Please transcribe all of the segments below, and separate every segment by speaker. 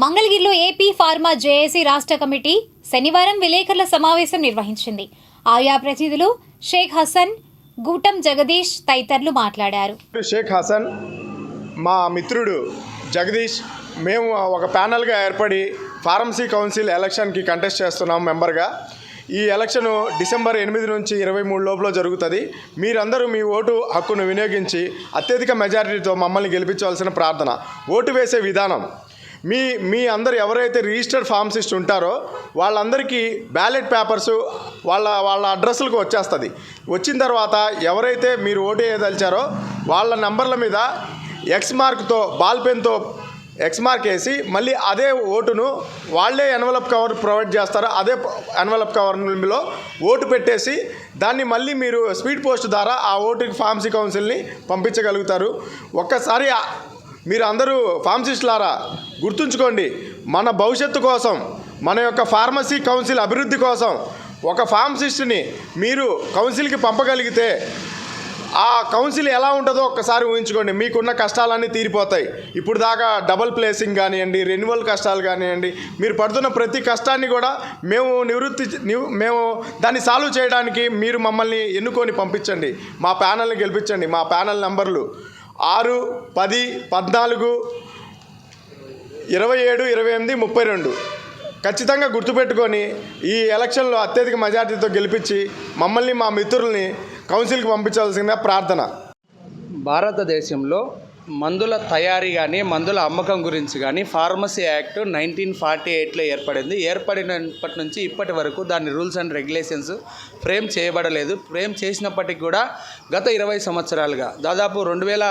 Speaker 1: మంగళగిరిలో AP pharma JAC రాష్ట్ర committee శనివారం విలేకరుల సమావేశం నిర్వహించింది. ఆయా ప్రతినిధులు షేక్ హసన్ గూటం జగదీష్ తదితరులు మాట్లాడారు.
Speaker 2: షేక్ హసన్ మా మిత్రుడు జగదీష్ మేము ఒక ప్యానల్గా ఏర్పడి ఫార్మసీ కౌన్సిల్ ఎలక్షన్కి కంటెస్ట్ చేస్తున్నాం మెంబర్గా. ఈ ఎలక్షను డిసెంబర్ ఎనిమిది నుంచి ఇరవై మూడు లోపల జరుగుతుంది. మీరందరూ మీ ఓటు హక్కును వినియోగించి అత్యధిక మెజారిటీతో మమ్మల్ని గెలిపించవలసిన ప్రార్థన. ఓటు వేసే విధానం మీ మీ అందరు ఎవరైతే రిజిస్టర్డ్ ఫార్మసిస్ట్ ఉంటారో వాళ్ళందరికీ బ్యాలెట్ పేపర్స్ వాళ్ళ వాళ్ళ అడ్రస్లకు వచ్చేస్తుంది. వచ్చిన తర్వాత ఎవరైతే మీరు ఓటు వేయదలిచారో వాళ్ళ నంబర్ల మీద ఎక్స్ మార్క్తో బాల్ పెన్తో ఎక్స్ మార్క్ వేసి మళ్ళీ అదే ఓటును వాళ్ళే ఎన్వలప్ కవర్ ప్రొవైడ్ చేస్తారు అదే ఎన్వలప్ కవర్లో ఓటు పెట్టేసి దాన్ని మళ్ళీ మీరు స్పీడ్ పోస్ట్ ద్వారా ఆ ఓటుకి ఫార్మసీ కౌన్సిల్ని పంపించగలుగుతారు. ఒక్కసారి మీరు అందరూ ఫార్మసిస్టులారా గుర్తుంచుకోండి మన భవిష్యత్తు కోసం మన యొక్క ఫార్మసీ కౌన్సిల్ అభివృద్ధి కోసం ఒక ఫార్మసిస్ట్ని మీరు కౌన్సిల్కి పంపగలిగితే ఆ కౌన్సిల్ ఎలా ఉంటుందో ఒక్కసారి ఊహించుకోండి. మీకున్న కష్టాలన్నీ తీరిపోతాయి. ఇప్పుడు దాకా డబల్ ప్లేసింగ్ కానివ్వండి రెన్యువల్ కష్టాలు కానివ్వండి మీరు పడుతున్న ప్రతి కష్టాన్ని కూడా మేము నివృత్తి మేము దాన్ని సాల్వ్ చేయడానికి మీరు మమ్మల్ని ఎన్నుకొని పంపించండి. మా ప్యానల్ని గెలిపించండి. మా ప్యానల్ నెంబర్లు ఆరు పది పద్నాలుగు ఇరవై ఏడు ఇరవై ఎనిమిది ముప్పై రెండు. ఖచ్చితంగా గుర్తుపెట్టుకొని ఈ ఎలక్షన్లో అత్యధిక మెజార్టీతో గెలిపించి మమ్మల్ని మా మిత్రుల్ని కౌన్సిల్కి పంపించాల్సిందిగా ప్రార్థన.
Speaker 3: భారతదేశంలో మందుల తయారీ కానీ మందుల అమ్మకం గురించి కానీ ఫార్మసీ యాక్ట్ నైన్టీన్ ఫార్టీ ఎయిట్లో ఏర్పడింది. ఏర్పడినప్పటి నుంచి ఇప్పటి వరకు దాని రూల్స్ అండ్ రెగ్యులేషన్స్ ఫ్రేమ్ చేయబడలేదు. ఫ్రేమ్ చేసినప్పటికీ కూడా గత ఇరవై సంవత్సరాలుగా దాదాపు రెండు వేల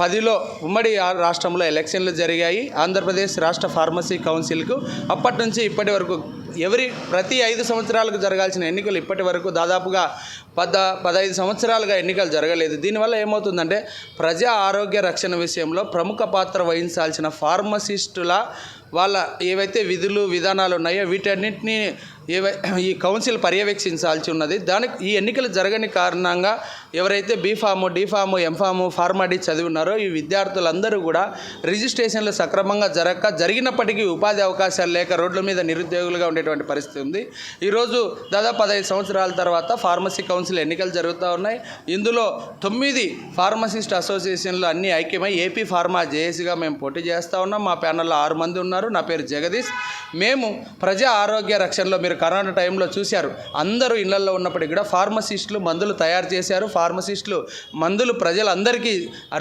Speaker 3: పదిలో ఉమ్మడి రాష్ట్రంలో ఎలక్షన్లు జరిగాయి. ఆంధ్రప్రదేశ్ రాష్ట్ర ఫార్మసీ కౌన్సిల్కు అప్పటి నుంచి ఇప్పటి వరకు ఎవరి ప్రతి ఐదు సంవత్సరాలకు జరగాల్సిన ఎన్నికలు ఇప్పటి వరకు దాదాపుగా పద పదహైదు సంవత్సరాలుగా ఎన్నికలు జరగలేదు. దీనివల్ల ఏమవుతుందంటే ప్రజా ఆరోగ్య రక్షణ విషయంలో ప్రముఖ పాత్ర వహించాల్సిన ఫార్మసిస్టుల వాళ్ళ ఏవైతే విధులు విధానాలు ఉన్నాయో వీటన్నిటిని ఏవై ఈ కౌన్సిల్ పర్యవేక్షించాల్సి ఉన్నది. దానికి ఈ ఎన్నికలు జరగని కారణంగా ఎవరైతే బీఫాము డీఫాము ఎంఫాము ఫార్మాడీ చదివి ఉన్నారో ఈ విద్యార్థులందరూ కూడా రిజిస్ట్రేషన్లు సక్రమంగా జరగక జరిగినప్పటికీ ఉపాధి అవకాశాలు లేక రోడ్ల మీద నిరుద్యోగులుగా ఉండేటువంటి పరిస్థితి ఉంది. ఈరోజు దాదాపు పదహైదు సంవత్సరాల తర్వాత ఫార్మసీ కౌన్సిల్ ఎన్నికలు జరుగుతూ ఉన్నాయి. ఇందులో తొమ్మిది ఫార్మసిస్ట్ అసోసియేషన్లు అన్ని ఐక్యమై ఏపీ ఫార్మా జేఏసీగా మేము పోటీ చేస్తూ ఉన్నాం. మా ప్యానల్లో ఆరు మంది ఉన్నారు. నా పేరు జగదీష్. మేము ప్రజా ఆరోగ్య రక్షణలో మీరు కరోనా టైంలో చూశారు. అందరూ ఇళ్ళలో ఉన్నప్పటికీ కూడా ఫార్మసిస్టులు మందులు తయారు చేశారు. ఫార్మసిస్టులు మందులు ప్రజలందరికీ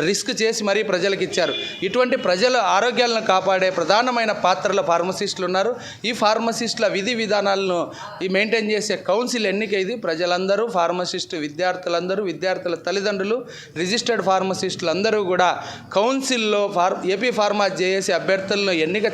Speaker 3: రిస్క్ చేసి మరీ ప్రజలకు ఇచ్చారు. ఇటువంటి ప్రజల ఆరోగ్యాలను కాపాడే ప్రధానమైన పాత్రలో ఫార్మసిస్టులు ఉన్నారు. ఈ ఫార్మసిస్టుల విధి విధానాలను ఈ మెయింటైన్ చేసే కౌన్సిల్ ఎన్నిక ఇది. ప్రజలందరూ ఫార్మసిస్టు విద్యార్థులందరూ విద్యార్థుల తల్లిదండ్రులు రిజిస్టర్డ్ ఫార్మసిస్టులు అందరూ కూడా కౌన్సిల్లో ఫార్ ఏపీ ఫార్మా జేఏసీ అభ్యర్థులను ఎన్నిక